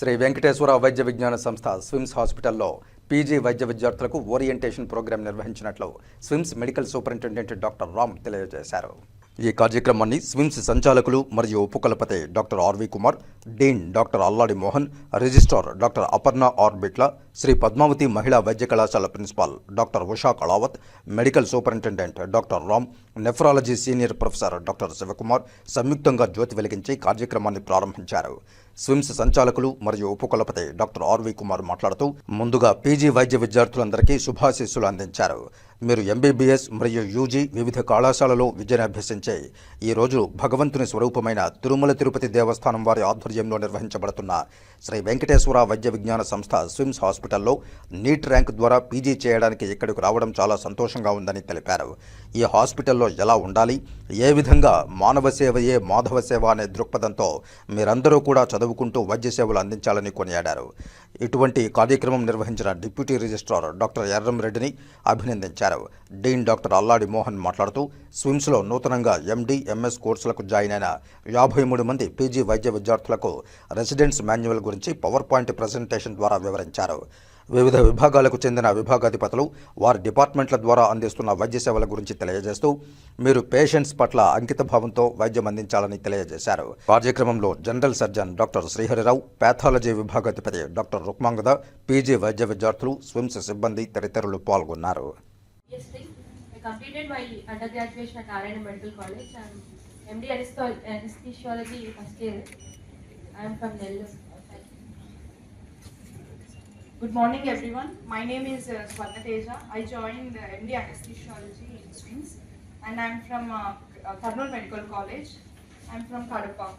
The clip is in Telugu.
శ్రీ వెంకటేశ్వర వైద్య విజ్ఞాన సంస్థ స్విమ్స్ హాస్పిటల్లో పీజీ వైద్య విద్యార్థులకు ఓరియంటేషన్ ప్రోగ్రాం నిర్వహించినట్లు SVIMS medical superintendent doctor Ram తెలియజేశారు. ఈ కార్యక్రమాన్ని స్విమ్స్ సంచాలకులు మరియు ఉపకులపతి doctor R V Kumar dean doctor Alladi Mohan registrar doctor Aparna R Bitla Sri Padmavathi మహిళా వైద్య కళాశాల principal doctor Usha Kalavath medical superintendent doctor Ram nephrology senior professor doctor Sivakumar సంయుక్తంగా జ్యోతి వెలిగించి కార్యక్రమాన్ని ప్రారంభించారు. స్విమ్స్ సంచాలకులు మరియు ఉపకులపతి డాక్టర్ ఆర్వి కుమార్ మాట్లాడుతూ ముందుగా పీజీ వైద్య విద్యార్థులందరికీ శుభాశీస్సులు అందించారు. మీరు ఎంబీబీఎస్ మరియు యూజీ వివిధ కళాశాలలో విద్యను అభ్యసించే ఈ రోజు భగవంతుని స్వరూపమైన తిరుమల తిరుపతి దేవస్థానం వారి ఆధ్వర్యంలో నిర్వహించబడుతున్న శ్రీ వెంకటేశ్వర వైద్య విజ్ఞాన సంస్థ స్విమ్స్ హాస్పిటల్లో నీట్ ర్యాంక్ ద్వారా పీజీ చేయడానికి ఇక్కడికి రావడం చాలా సంతోషంగా ఉందని తెలిపారు. ఈ హాస్పిటల్లో ఎలా ఉండాలి? ఏ విధంగా మానవ సేవయే మాధవ సేవ అనే దృక్పథంతో మీరందరూ కూడా చదువుకుంటూ వైద్య సేవలు అందించాలని కొనియాడారు. ఇటువంటి కార్యక్రమం నిర్వహించిన డిప్యూటీ రిజిస్ట్రార్ డాక్టర్ ఎర్రం రెడ్డిని తెలిపారు డీన్ డాక్టర్ అల్లాడి మోహన్ మాట్లాడుతూ స్విమ్స్లో నూతనంగా ఎండి ఎంఎస్ కోర్సులకు జాయిన్ అయిన యాభై మూడు మంది పీజీ వైద్య విద్యార్థులకు రెసిడెంట్స్ మాన్యువల్ గురించి పవర్ పాయింట్ ప్రజెంటేషన్ ద్వారా వివరించారు. వివిధ విభాగాలకు చెందిన విభాగాధిపతులు వారి డిపార్ట్మెంట్ల ద్వారా అందిస్తున్న వైద్య సేవల గురించి తెలియజేస్తూ మీరు పేషెంట్స్ పట్ల అంకిత భావంతో వైద్యం అందించాలని తెలియజేశారు. కార్యక్రమంలో general surgeon doctor Srihari Rao pathology విభాగాధిపతి doctor Rukmangada PG వైద్య విద్యార్థులు స్విమ్స్ సిబ్బంది తదితరులు పాల్గొన్నారు. Previously, I completed my undergraduation at Narayana Medical College. I'm MD anesthesi- anesthesiology first year. I'm from Nellore. Good morning, everyone. My name is uh, Swarna Teja. I joined uh, MD Anesthesiology in Swings, and I'm from uh, K- uh, Medical College. I'm from Kadapa.